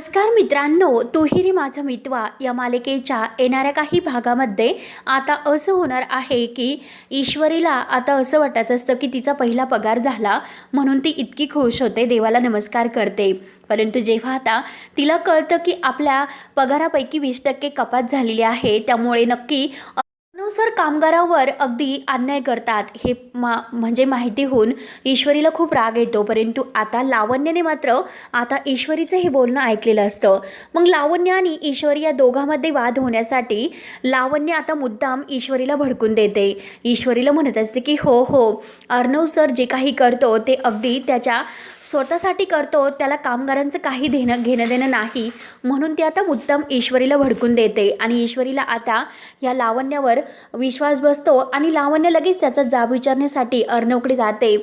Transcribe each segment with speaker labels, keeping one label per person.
Speaker 1: नमस्कार मित्रांनो तुहिरी माझा माझं मितवा या मालिकेच्या येणाऱ्या काही भागामध्ये आता असं होणार आहे की ईश्वरीला आता असं वाटत असतं की तिचा पहिला पगार झाला म्हणून ती इतकी खुश होते देवाला नमस्कार करते. परंतु जेव्हा आता तिला कळतं की आपल्या पगारापैकी वीस टक्के कपात झालेली आहे त्यामुळे नक्की सर कामगारावर अगदी अन्याय करतात हे मा म्हणजे माहिती होऊन ईश्वरीला खूप राग येतो. परंतु आता लावण्याने मात्र आता ईश्वरीचं हे बोलणं ऐकलेलं असतं. मग लावण्य आणि ईश्वरी या दोघांमध्ये वाद होण्यासाठी लावण्य आता मुद्दाम ईश्वरीला भडकून देते. ईश्वरीला म्हणत असते की हो हो अर्णव सर जे काही करतो ते अगदी त्याच्या स्वतःसाठी करतो त्याला कामगारांचं काही देणं घेणं देणं नाही. म्हणून ती आता मुद्दाम ईश्वरीला भडकून देते. आणि ईश्वरीला आता या लावण्यावर विश्वास बसतो आणि लावण्य लगेच त्याचा जाब विचारण्यासाठी अर्णवकडे जाते.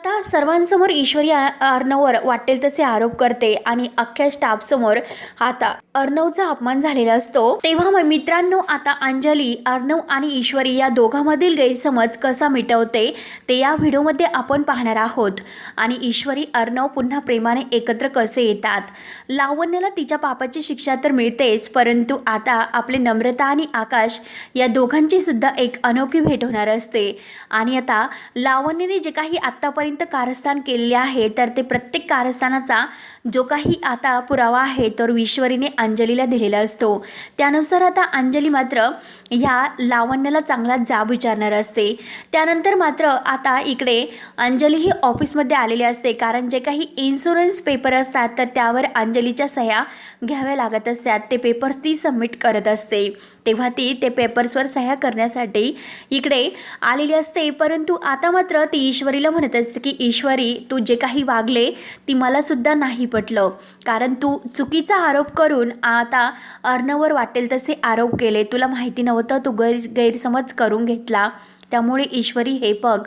Speaker 1: आता सर्वांसमोर ईश्वरी अर्णववर वाटेल तसे आरोप करते आणि अख्ख्या स्टाफसमोर आता अर्णवचा अपमान झालेला असतो. तेव्हा मग मित्रांनो आता अंजली अर्णव आणि ईश्वरी या दोघांमधील गैरसमज कसा मिटवते ते या व्हिडिओमध्ये आपण पाहणार आहोत. आणि ईश्वरी अर्णव पुन्हा प्रेमाने एकत्र कसे येतात? लावण्याला तिच्या पापाची शिक्षा तर मिळतेच परंतु आता आपले नम्रता आणि आकाश या दोघांची सुद्धा एक अनोखी भेट होणार असते. आणि आता लावण्याने जे काही आत्तापर्यंत कारस्थान केलेले आहे तर ते प्रत्येक कारस्थानाचा जो काही आता पुरावा आहे तर ईश्वरीने अंजलीला दिलेला असतो. त्यानुसार आता अंजली मात्र ह्या लावण्याला चांगला जाब विचारणार असते. त्यानंतर मात्र आता इकडे अंजली ही ऑफिसमध्ये आलेली असते कारण जे काही इन्शुरन्स पेपर असतात तर त्यावर अंजलीच्या सह्या घ्याव्या लागत असतात. ते पेपर्स ती सबमिट करत असते. तेव्हा ती ते पेपर्सवर सह्या करण्यासाठी इकडे आलेली असते. परंतु आता मात्र ती ईश्वरीला म्हणत असते की ईश्वरी तू जे काही वागले ती मला सुद्धा नाही पटलं. कारण तू चुकीचा आरोप करून आता अर्णवर वाटेल तसे आरोप केले. तुला माहिती नव्हतं तू गैर गैरसमज करून घेतला. त्यामुळे ईश्वरी हे बघ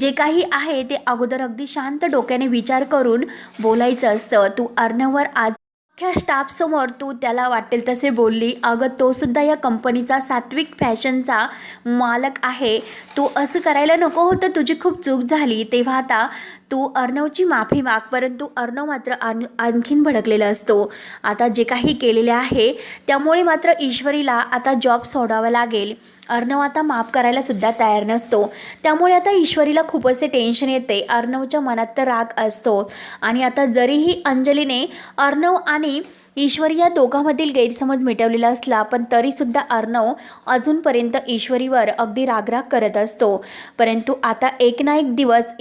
Speaker 1: जे काही आहे ते अगोदर अगदी शांत डोक्याने विचार करून बोलायचं असतं. तू अर्णवर आज अख्ख्या स्टाफसमोर तू त्याला वाटेल तसे बोलली. अगं तो सुद्धा या कंपनीचा सात्विक फॅशनचा मालक आहे. तू असं करायला नको होतं. तुझी खूप चूक झाली. तेव्हा आता तू अर्णवची माफी माग परंतु अर्णव मात्र आण आणखीन भडकलेला असतो. आता जे काही केलेले आहे त्यामुळे मात्र ईश्वरीला आता जॉब सोडावा लागेल. अर्णव आता माफ करायला सुद्धा तयार नसतो. त्यामुळे आता ईश्वरीला खूप असे टेन्शन येते. अर्णवच्या मनात तर राग असतो. आणि आता जरीही अंजलीने अर्णव आणि ईश्वरी या दोघांमधील गैरसमज मिटवलेला असला पण तरीसुद्धा अर्णव अजूनपर्यंत ईश्वरीवर अगदी रागराग करत असतो. परंतु आता एक ना एक दिवस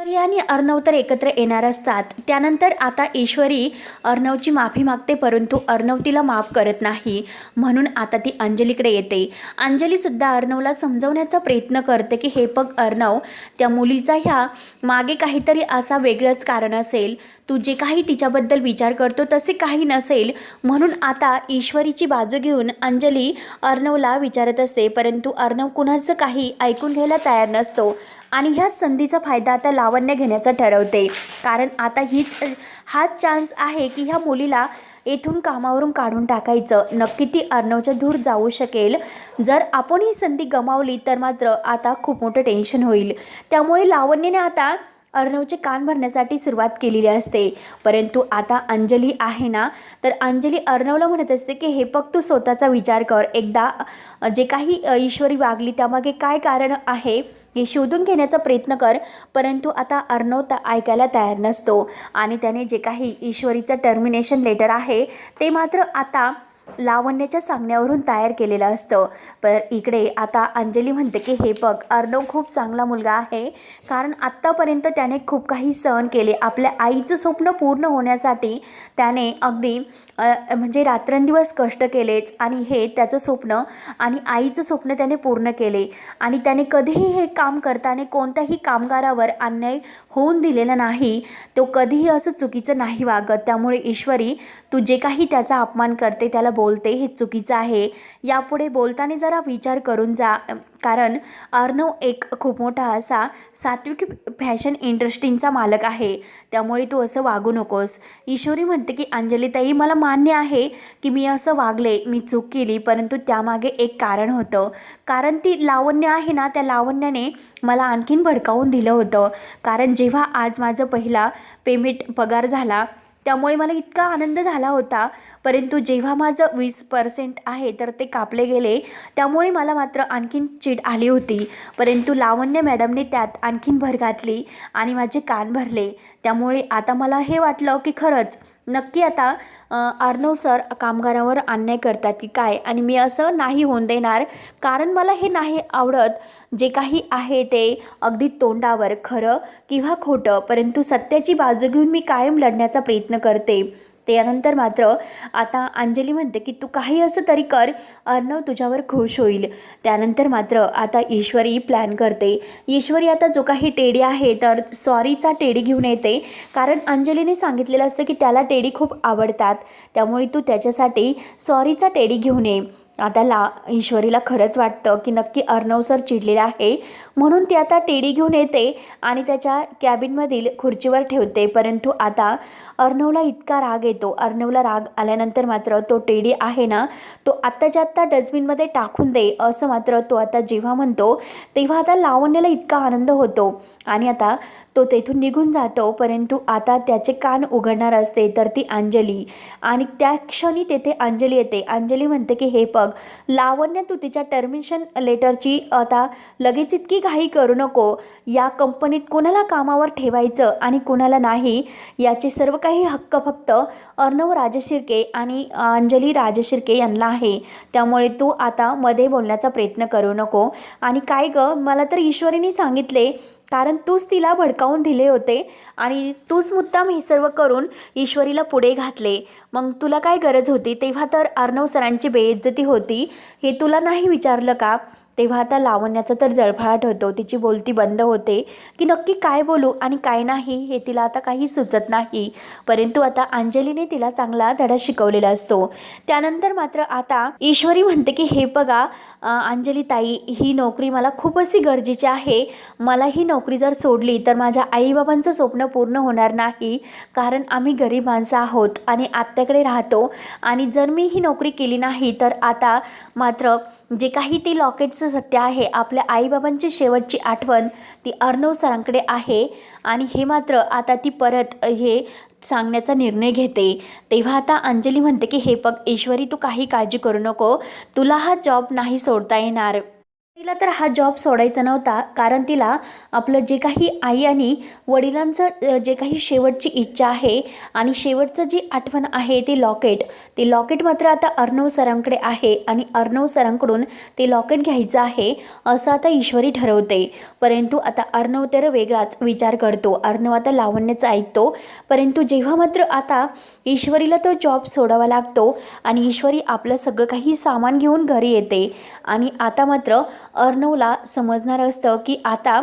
Speaker 1: ऐश्वर्या आणि अर्णव तर एकत्र येणार असतात. त्यानंतर आता ईश्वरी अर्णवची माफी मागते परंतु अर्णव तिला माफ करत नाही. म्हणून आता ती अंजलीकडे येते. अंजलीसुद्धा अर्णवला समजवण्याचा प्रयत्न करते की हे बघ अर्णव त्या मुलीचा ह्या मागे काहीतरी असा वेगळंच कारण असेल. तू जे काही तिच्याबद्दल विचार करतो तसे काही नसेल. म्हणून आता ईश्वरीची बाजू घेऊन अंजली अर्णवला विचारत असते परंतु अर्णव कुणाचं काही ऐकून घ्यायला तयार नसतो आणि ह्या संधीचा फायदा आता लावण्य घेण्याचा ठरवते. कारण आता हीच हाच चान्स आहे की ह्या मुलीला येथून कामावरून काढून टाकायचं. नक्की ती अर्णवच्या दूर जाऊ शकेल. जर आपण ही संधी गमावली तर मात्र आता खूप मोठं टेन्शन होईल. त्यामुळे लावण्याने आता अर्णवचे कान भरण्यासाठी सुरुवात केलेली असते. परंतु आता अंजली आहे ना? तर अंजली अर्णवला म्हणत असते की हे फक्त तू स्वतःचा विचार कर. एकदा जे काही ईश्वरी वागली त्यामागे काय कारण आहे हे शोधून घेण्याचा प्रयत्न कर. परंतु आता अर्णव त ऐकायला तयार नसतो. आणि त्याने जे काही ईश्वरीचं टर्मिनेशन लेटर आहे ते मात्र आता लावण्याच्या सांगण्यावरून तयार केलेलं असतं. पर इकडे आता अंजली म्हणते की हे बघ अर्णव खूप चांगला मुलगा आहे. कारण आत्तापर्यंत त्याने खूप काही सहन केले. आपल्या आईचं स्वप्न पूर्ण होण्यासाठी त्याने अगदी म्हणजे रात्रंदिवस कष्ट केलेच आणि हे त्याचं स्वप्न आणि आईचं स्वप्न त्याने पूर्ण केले. आणि त्याने कधीही हे काम करताना कोणत्याही कामगारावर अन्याय होऊन दिलेला नाही. तो कधीही असं चुकीचं नाही वागत. त्यामुळे ईश्वरी तू जे काही त्याचा अपमान करते त्याला बोलते हे चुकीचं आहे. यापुढे बोलताना जरा विचार करून जा. कारण अर्णव एक खूप मोठा असा सात्विक फॅशन इंडस्ट्रींचा मालक आहे. त्यामुळे तू असं वागू नकोस. ईश्वरी म्हणते की अंजलीताई मला मान्य आहे की मी असं वागले मी चूक केली परंतु त्यामागे एक कारण होतं. कारण ती लावण्य आहे ना त्या लावण्याने मला आणखीन भडकावून दिलं होतं. कारण जेव्हा आज माझं पहिला पेमेंट पगार झाला त्यामुळे मला इतका आनंद झाला होता. परंतु जेव्हा माझं वीस पर्सेंट आहे तर ते कापले गेले. त्यामुळे मला मात्र आणखीन चिड आली होती. परंतु लावण्य मॅडमने त्यात आणखीन भर घातली आणि माझे कान भरले. त्यामुळे आता मला हे वाटलं की खरंच नक्की आता आर्नव सर कामगारावर अन्याय करतात की काय? आणि मी असं नाही होऊन देणार. कारण मला हे नाही आवडत. जे काही आहे ते अगदी तोंडावर खरं किंवा खोटं. परंतु सत्याची बाजू घेऊन मी कायम लढण्याचा प्रयत्न करते. त्यानंतर मात्र आता अंजली म्हणते की तू काही असं तरी कर अर्णव तुझ्यावर खुश होईल. त्यानंतर मात्र आता ईश्वरी प्लॅन करते. ईश्वरी आता जो काही टेडी आहे तर सॉरीचा टेडी घेऊन येते. कारण अंजलीने सांगितलेलं असतं की त्याला टेडी खूप आवडतात. त्यामुळे तू त्याच्यासाठी सॉरीचा टेडी घेऊन ये. आता ला ईश्वरीला खरंच वाटतं की नक्की अर्णव सर चिडलेला आहे. म्हणून ती आता टेडी घेऊन येते आणि त्याच्या कॅबिनमधील खुर्चीवर ठेवते. परंतु आता अर्णवला इतका राग येतो. अर्णवला राग आल्यानंतर मात्र तो टेडी आहे ना तो आत्ताच्या आत्ता डस्टबिनमध्ये टाकून दे असं मात्र तो आता जेव्हा म्हणतो तेव्हा आता लावण्याला इतका आनंद होतो. आणि आता तो तेथून निघून जातो. परंतु आता त्याचे कान उघडणार असते तर ती अंजली. आणि त्या क्षणी तेथे अंजली येते. अंजली म्हणते की हे पग बघ लावण्य तू तिच्या टर्मिनेशन लेटरची आता लगेच इतकी घाई करू नको. या कंपनीत कोणाला कामावर ठेवायचं आणि कोणाला नाही याचे सर्व काही हक्क फक्त अर्णव राजशिर्के आणि अंजली राजशिर्के यांना आहे. त्यामुळे तू आता मध्ये बोलण्याचा प्रयत्न करू नको. आणि काय गं मला तर ईश्वरीने सांगितले कारण तूच तिला भडकावून दिले होते आणि तूच मुद्दाम हे सर्व करून ईश्वरीला पुढे घातले. मग तुला काय गरज होती? तेव्हा तर अर्णव सरांची बेइज्जती होती. हे तुला नाही विचारलं का? तेव्हा आता लावण्याचा तर जळफळाट होतो. तिची बोलती बंद होते. की नक्की काय बोलू आणि काय नाही हे तिला आता काही सुचत नाही. परंतु आता अंजलीने तिला चांगला धडा शिकवलेला असतो. त्यानंतर मात्र आता ईश्वरी म्हणते की हे बघा अंजली ताई ही नोकरी मला खूप अशी गरजेची आहे. मला ही नोकरी जर सोडली तर माझ्या आईबाबांचं स्वप्न पूर्ण होणार नाही. कारण आम्ही गरीब माणसं आहोत आणि आत्याकडे राहतो. आणि जर मी ही नोकरी केली नाही तर आता मात्र जे काही ती लॉकेटचं सत्य आहे. आपल्या आईबाबांची शेवटची आठवण ती अर्णव सरांकडे आहे आणि हे मात्र आता ती परत हे सांगण्याचा निर्णय घेते. तेव्हा आता अंजली म्हणते की हे बघ ईश्वरी तू काही काळजी करू नको. तुला हा जॉब नाही सोडता येणार. तिला तर हा जॉब सोडायचा नव्हता. कारण तिला आपलं जे काही आई आणि वडिलांचं जे काही शेवटची इच्छा आहे आणि शेवटचं जी आठवण आहे ते लॉकेट ते लॉकेट मात्र आता अर्णव सरांकडे आहे आणि अर्णव सरांकडून ते लॉकेट घ्यायचं आहे असं आता ईश्वरी ठरवते. परंतु आता अर्णव तर वेगळाच विचार करतो. अर्णव आता लावण्याचं ऐकतो. परंतु जेव्हा मात्र आता ईश्वरीला तो जॉब सोडावा लागतो आणि ईश्वरी आपलं सगळं काही सामान घेऊन घरी येते आणि आता मात्र अर्णवला समजणार असतं की आता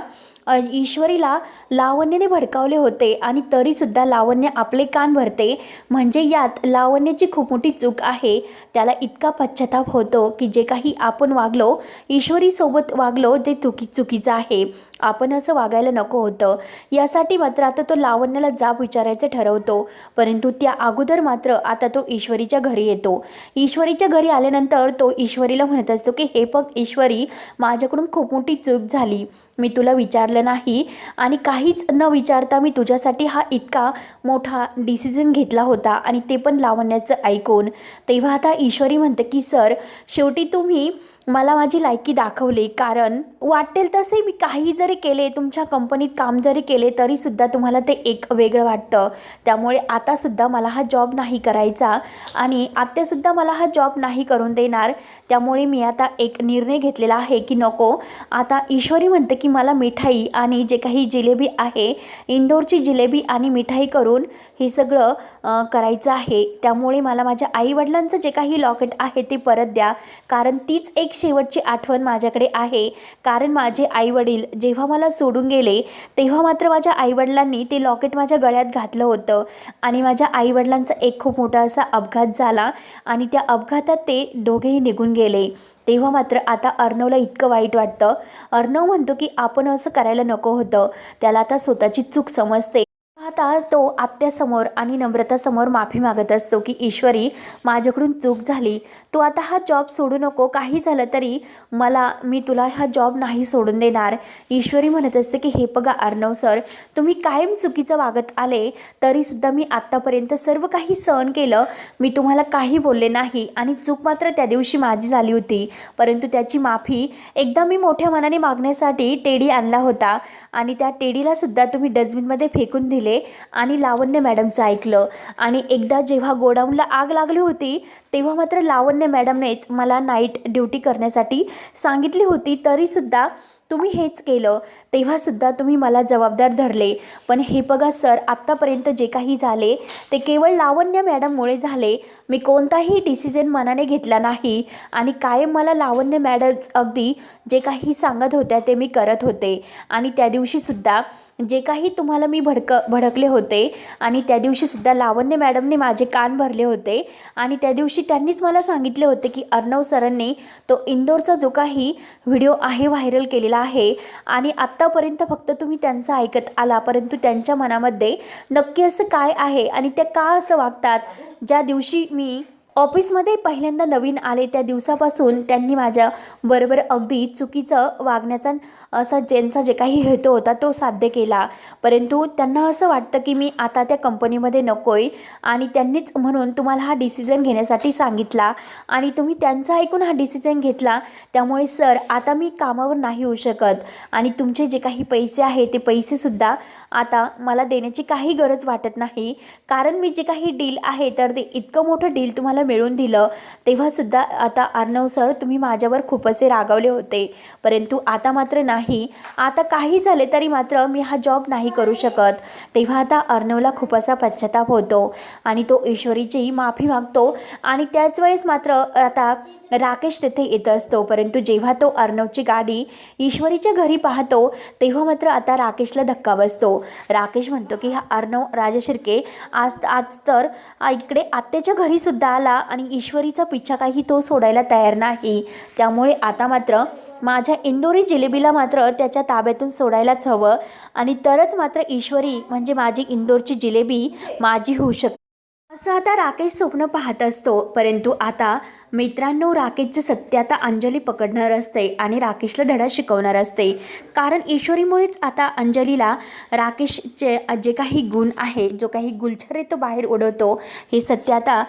Speaker 1: ईश्वरीला लावण्याने भडकावले होते आणि तरीसुद्धा लावण्य आपले कान भरते. म्हणजे यात लावण्याची खूप मोठी चूक आहे. त्याला इतका पश्चाताप होतो की जे काही आपण वागलो ईश्वरीसोबत वागलो ते चुकी चुकीचं आहे. आपण असं वागायला नको होतं. यासाठी मात्र आता तो लावण्याला जाब विचारायचं ठरवतो. परंतु त्या अगोदर मात्र आता तो ईश्वरीच्या घरी येतो. ईश्वरीच्या घरी आल्यानंतर तो ईश्वरीला म्हणत असतो की हे बघ ईश्वरी माझ्याकडून खूप मोठी चूक झाली. मी तुला विचारलं नाही आणि काहीच न विचारता मी तुझ्यासाठी हा इतका मोठा डिसिजन घेतला होता आणि ते पण लावण्याचं ऐकून. तेव्हा आता ईश्वरी म्हणते की सर शेवटी तुम्ही मला माझी लायकी दाखवली कारण वाटेल तसे मी काही जरी केले तुमच्या कंपनीत काम जरी केले तरीसुद्धा तुम्हाला ते एक वेगळं वाटतं. त्यामुळे आतासुद्धा मला हा जॉब नाही करायचा आणि आत्यासुद्धा मला हा जॉब नाही करून देणार. त्यामुळे मी आता एक निर्णय घेतलेला आहे की नको. आता ईश्वरी म्हणते की मला मिठाई आणि जे काही जिलेबी आहे इंदोरची जिलेबी आणि मिठाई करून हे सगळं करायचं आहे. त्यामुळे मला माझ्या आईवडिलांचं जे काही लॉकेट आहे ते परत द्या कारण तीच एक शेवटची आठवण माझ्याकडे आहे. कारण माझे आईवडील जेव्हा मला सोडून गेले तेव्हा मात्र माझ्या आईवडिलांनी ते लॉकेट माझ्या गळ्यात घातलं होतं. आणि माझ्या आईवडिलांचा एक खूप मोठा असा अपघात झाला आणि त्या अपघातात ते दोघेही निघून गेले. तेव्हा मात्र आता अर्णवला इतकं वाईट वाटतं. अर्णव म्हणतो की आपण असं करायला नको होतं. त्याला आता स्वतःची चूक समजते. आता तो आत्यासमोर आणि नम्रतासमोर माफी मागत असतो की ईश्वरी माझ्याकडून चूक झाली. तू आता हा जॉब सोडू नको. काही झालं तरी मला मी तुला हा जॉब नाही सोडून देणार. ईश्वरी म्हणत असते की हे बघा अर्णव सर तुम्ही कायम चुकीचं वागत आले. तरीसुद्धा मी आत्तापर्यंत सर्व काही सहन केलं. मी तुम्हाला काही बोलले नाही आणि चूक मात्र त्या दिवशी माझी झाली होती. परंतु त्याची माफी एकदा मी मोठ्या मनाने मागण्यासाठी टेडी आणला होता आणि त्या टेडीलासुद्धा तुम्ही डस्टबिनमध्ये फेकून दिले आणि लावण्य मॅडमचं ऐकलं. आणि एकदा जेव्हा गोडाऊनला आग लागली होती तेव्हा मात्र लावण्य मॅडमनेच मला नाईट ड्युटी करण्यासाठी सांगितली होती. तरीसुद्धा तुम्ही हेच केलं तेव्हासुद्धा तुम्ही मला जबाबदार धरले. पण हे बघा सर आत्तापर्यंत जे काही झाले ते केवळ लावण्य मॅडममुळे झाले. मी कोणताही डिसिजन मनाने घेतला नाही आणि कायम मला लावण्य मॅडम अगदी जे काही सांगत होत्या ते मी करत होते. आणि त्या दिवशीसुद्धा जे काही तुम्हाला मी भडक भडकले होते आणि त्या दिवशीसुद्धा लावण्य मॅडमने माझे कान भरले होते. आणि त्या दिवशी त्यांनीच मला सांगितले होते की अर्णव सरांनी तो इंदोरचा जो काही व्हिडिओ आहे व्हायरल केलेला आहे. आणि आत्तापर्यंत फक्त तुम्ही त्यांचं ऐकत आला परंतु त्यांच्या मनामध्ये नक्की असं काय आहे आणि ते का असं वागतात? ज्या दिवशी मी ऑफिसमध्ये पहिल्यांदा नवीन आले त्या दिवसापासून त्यांनी माझ्या बरोबर अगदी चुकीचं वागण्याचा असा ज्यांचा जे काही हेतू होता तो साध्य केला. परंतु त्यांना असं वाटतं की मी आता त्या कंपनीमध्ये नको आहे आणि त्यांनीच म्हणून तुम्हाला हा डिसिजन घेण्यासाठी सांगितला. आणि तुम्ही त्यांचा ऐकून हा डिसिजन घेतला त्यामुळे सर आता मी कामावर नाही येऊ शकत. आणि तुमचे जे काही पैसे आहे ते पैसेसुद्धा आता मला देण्याची काही गरज वाटत नाही. कारण मी जे काही डील आहे तर ते इतकं मोठं डील तुम्हाला मिळून दिलं तेव्हासुद्धा आता अर्णव सर तुम्ही माझ्यावर खूप असे रागावले होते. परंतु आता मात्र नाही. आता काही झाले तरी मात्र मी हा जॉब नाही करू शकत. तेव्हा आता अर्णवला खूप असा पश्चाताप होतो आणि तो ईश्वरीची माफी मागतो आणि त्याच वेळेस मात्र आता राकेश तिथे येत असतो. परंतु जेव्हा तो अर्णवची गाडी ईश्वरीच्या घरी पाहतो तेव्हा मात्र आता राकेशला धक्का बसतो. राकेश म्हणतो की हा अर्णव राजशिर्के आज आज तर इकडे आत्याच्या घरीसुद्धा आला. आणि ईश्वरीचा पिच्छा काही तो सोडायला तयार नाही. त्यामुळे आता मात्र माझ्या इंदोरी जिलेबीला मात्र त्याच्या ताब्यातून सोडायलाच हवं आणि तरच मात्र ईश्वरी म्हणजे माझी इंदोरची जिलेबी माझी होऊ शकते असं आता राकेश स्वप्न पाहत असतो परंतु आता मित्रांनो राकेशचं सत्य आता अंजली पकडणार असते आणि राकेशला धडा शिकवणार असते. कारण ईश्वरीमुळेच आता अंजलीला राकेशचे जे काही गुण आहे जो काही गुलछर तो बाहेर उडवतो हे सत्य आता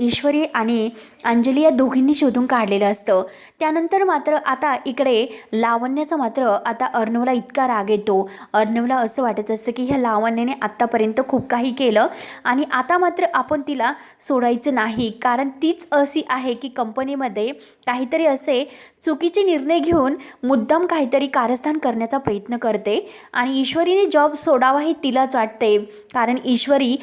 Speaker 1: ईश्वरी आणि अंजली या दोघींनी शोधून काढलेलं असतं. त्यानंतर मात्र आता इकडे लावण्याचा मात्र आता अर्णवला इतका राग येतो. अर्णवला असं वाटत असतं की ह्या लावण्याने आत्तापर्यंत खूप काही केलं आणि आता मात्र आपण तिला सोडायचं नाही. कारण तीच अशी आहे की कंपनीमध्ये काहीतरी असे चुकीचे निर्णय घेऊन मुद्दाम काहीतरी कारस्थान करण्याचा प्रयत्न करते आणि ईश्वरीने जॉब सोडावा हे तिलाच वाटते. कारण ईश्वरी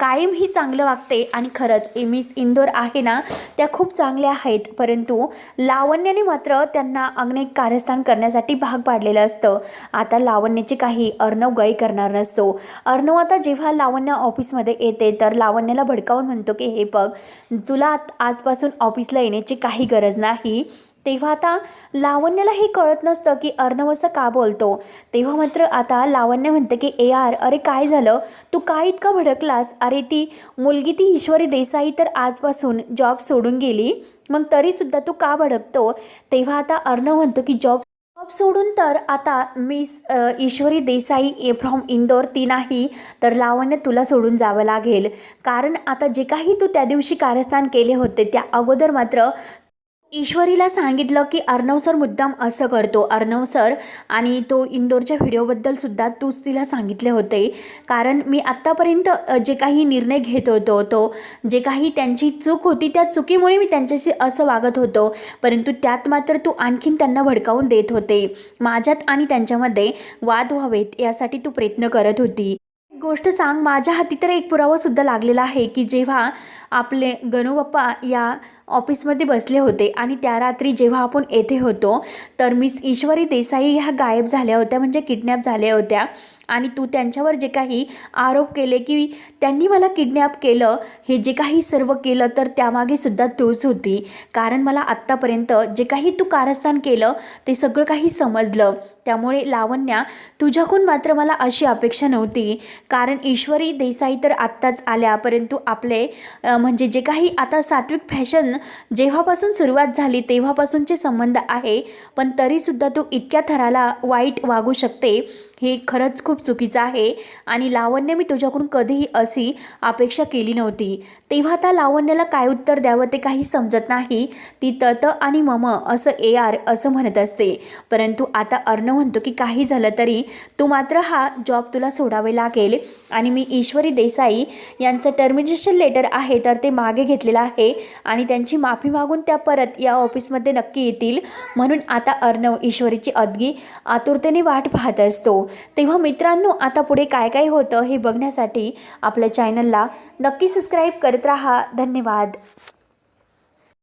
Speaker 1: कायम ही चांगलं वागते आणि खरंच ए मिस इंदोर आहे ना त्या खूप चांगल्या आहेत. परंतु लावण्याने मात्र त्यांना अनेक कारस्थान करण्यासाठी भाग पाडलेलं असतं. आता लावण्याचे काही अर्णव गय करणार नसतो. अर्णव आता जेव्हा लावण्य ऑफिसमध्ये येते तर लावण्याला भडकावून म्हणतो की हे बघ तुला आजपासून ऑफिसला येण्याची काही गरज नाही. तेव्हा आता लावण्याला हे कळत नसतं की अर्णव असं का बोलतो? तेव्हा मात्र आता लावण्य म्हणतं की ए आर अरे काय झालं? तू काय इतका भडकलास? अरे ती मुलगी ती ईश्वरी देसाई तर आजपासून जॉब सोडून गेली. मग तरीसुद्धा तू का भडकतो? तेव्हा आता अर्णव म्हणतो की जॉब जॉब सोडून तर आता मिस ईश्वरी देसाई फ्रॉम इंदोर ती नाही तर लावण्य तुला सोडून जावं लागेल. कारण आता जे काही तू त्या दिवशी कारस्थान केले होते त्या अगोदर मात्र ईश्वरीला सांगितलं की अर्णव सर मुद्दाम असं करतो. अर्णव सर आणि तो इंदोरच्या व्हिडिओबद्दल सुद्धा तूच तिला सांगितले होते. कारण मी आत्तापर्यंत जे काही निर्णय घेत होतो तो जे काही त्यांची चूक होती त्या चुकीमुळे मी त्यांच्याशी असं वागत होतो. परंतु त्यात मात्र तू आणखीन त्यांना भडकावून देत होते. माझ्यात आणि त्यांच्यामध्ये वाद व्हावेत यासाठी तू प्रयत्न करत होती. गोष्ट सांग. माझ्या हाती तर एक पुरावा सुद्धा लागलेला आहे की जेव्हा आपले गणूबाप्पा या ऑफिसमध्ये बसले होते आणि त्या रात्री जेव्हा आपण येथे होतो तर मिस ईश्वरी देसाई ह्या गायब झाल्या होत्या म्हणजे किडनॅप झाल्या होत्या. आणि तू त्यांच्यावर जे काही आरोप केले की त्यांनी मला किडनॅप केलं हे जे काही सर्व केलं तर त्यामागे सुद्धा तूच होती. कारण मला आत्तापर्यंत जे काही तू कारस्थान केलं ते सगळं काही समजलं. त्यामुळे लावण्या तुझ्याकडून मात्र मला अशी अपेक्षा नव्हती. कारण ईश्वरी देसाई तर आत्ताच आल्या परंतु आपले म्हणजे जे काही आता सात्विक फॅशन जेव्हापासून सुरुवात झाली तेव्हापासूनचे संबंध आहे. पण तरीसुद्धा तू इतक्या थराला वाईट वागू शकते. हे खरंच खूप चुकीचं आहे. आणि लावण्य मी तुझ्याकडून कधीही अशी अपेक्षा केली नव्हती. तेव्हा त्या लावण्याला काय उत्तर द्यावं ते काही समजत नाही. ती तत आणि मम असं ए आर असं म्हणत असते. परंतु आता अर्ण म्हणतो की काही झालं तरी तू मात्र हा जॉब तुला सोडावे लागेल. आणि मी ईश्वरी देसाई यांचं टर्मिनेशन लेटर आहे तर ते मागे घेतलेलं आहे आणि त्यांची माफी मागून त्या परत या ऑफिसमध्ये नक्की येतील. म्हणून आता अर्णव ईश्वरीची अदगी आतुरतेने वाट पाहत असतो. तेव्हा मित्रांनो आता पुढे काय काय होतं हे बघण्यासाठी आपल्या चॅनलला नक्की सबस्क्राईब करत राहा. धन्यवाद.